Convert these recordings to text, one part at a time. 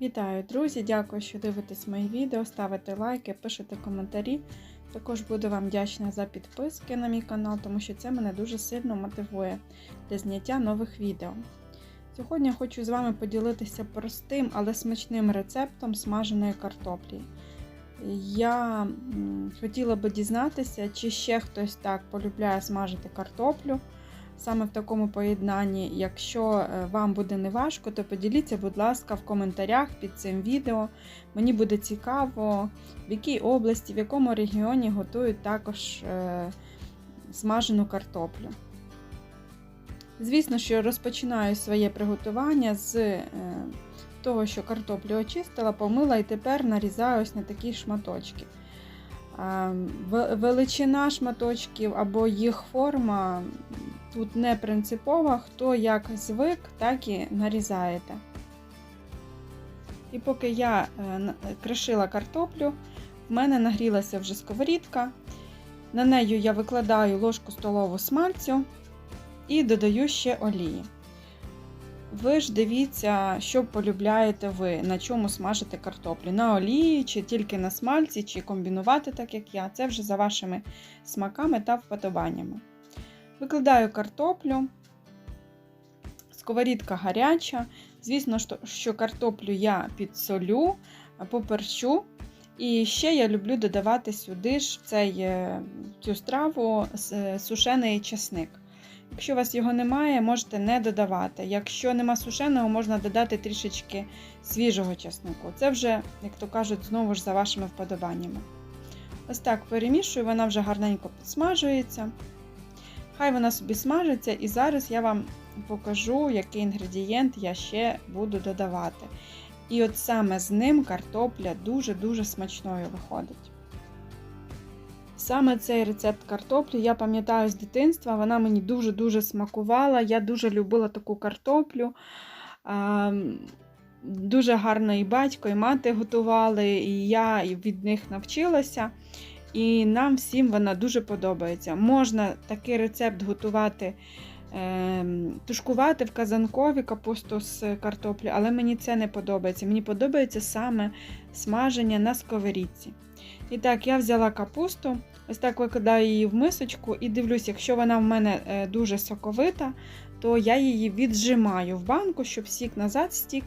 Вітаю, друзі! Дякую, що дивитесь мої відео, ставите лайки, пишете коментарі. Також буду вам вдячна за підписки на мій канал, тому що це мене дуже сильно мотивує для зняття нових відео. Сьогодні я хочу з вами поділитися простим, але смачним рецептом смаженої картоплі. Я хотіла би дізнатися, чи ще хтось так полюбляє смажити картоплю саме в такому поєднанні. Якщо е, вам буде неважко, то поділіться, будь ласка, в коментарях під цим відео. Мені буде цікаво, в якій області, в якому регіоні готують також е, смажену картоплю. Звісно, що розпочинаю своє приготування з е, того, що картоплю очистила, помила і тепер нарізаю на такі шматочки. Е, Величина шматочків або їх форма тут не принципова, хто як звик, так і нарізаєте. І поки я е, кришила картоплю, в мене нагрілася вже сковорідка. На нею я викладаю ложку столову смальцю і додаю ще олії. Ви ж дивіться, що полюбляєте ви, на чому смажити картоплю. На олії, чи тільки на смальці, чи комбінувати так, як я. Це вже за вашими смаками та вподобаннями. Викладаю картоплю. Сковорідка гаряча. Звісно, що- картоплю я підсолю, поперчу. І ще я люблю додавати сюди ж цей, е, цю страву е, сушений чесник. Якщо у вас його немає, можете не додавати. Якщо нема сушеного, можна додати трішечки свіжого чеснику. Це вже, як то кажуть, знову ж за вашими вподобаннями. Ось так перемішую, вона вже гарненько підсмажується. Хай вона собі смажиться, і зараз я вам покажу, який інгредієнт я ще буду додавати. І от саме з ним картопля дуже-дуже смачною виходить. Саме цей рецепт картоплі я пам'ятаю з дитинства, вона мені дуже-дуже смакувала. Я дуже любила таку картоплю. Дуже гарно і батько, і мати готували, і я від них навчилася. І нам всім вона дуже подобається. Можна такий рецепт готувати, е, тушкувати в казанкові капусту з картоплі, але мені це не подобається. Мені подобається саме смаження на сковорідці. І так, я взяла капусту, ось так викладаю її в мисочку і дивлюсь, якщо вона в мене е, дуже соковита, то я її віджимаю в банку, щоб сік назад стік.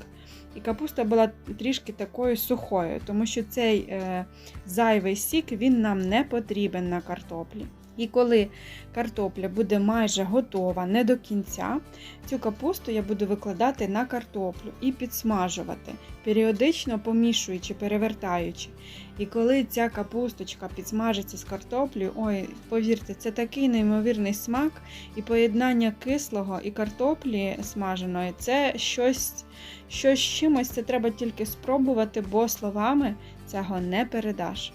І капуста була трішки такою сухою, тому що цей е, зайвий сік він нам не потрібен на картоплі. І коли картопля буде майже готова, не до кінця, цю капусту я буду викладати на картоплю і підсмажувати, періодично помішуючи, перевертаючи. І коли ця капусточка підсмажиться з картоплею, ой, повірте, це такий неймовірний смак, і поєднання кислого і картоплі смаженої це щось, щось чимось, це треба тільки спробувати, бо словами цього не передаш.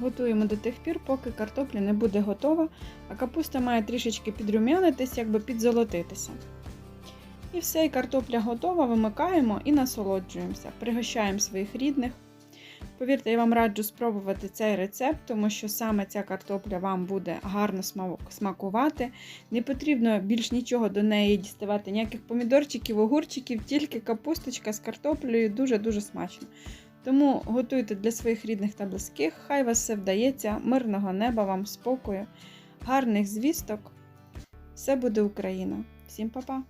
Готуємо до тих пір, поки картопля не буде готова, а капуста має трішечки підрумянитись, якби підзолотитися. І все, і картопля готова, вимикаємо і насолоджуємося. Пригощаємо своїх рідних. Повірте, я вам раджу спробувати цей рецепт, тому що саме ця картопля вам буде гарно смакувати. Не потрібно більш нічого до неї діставати, ніяких помідорчиків, огурчиків, тільки капусточка з картоплею дуже-дуже смачно. Тому готуйте для своїх рідних та близьких, хай вас все вдається, мирного неба вам, спокою, гарних звісток. Все буде Україна! Всім па-па!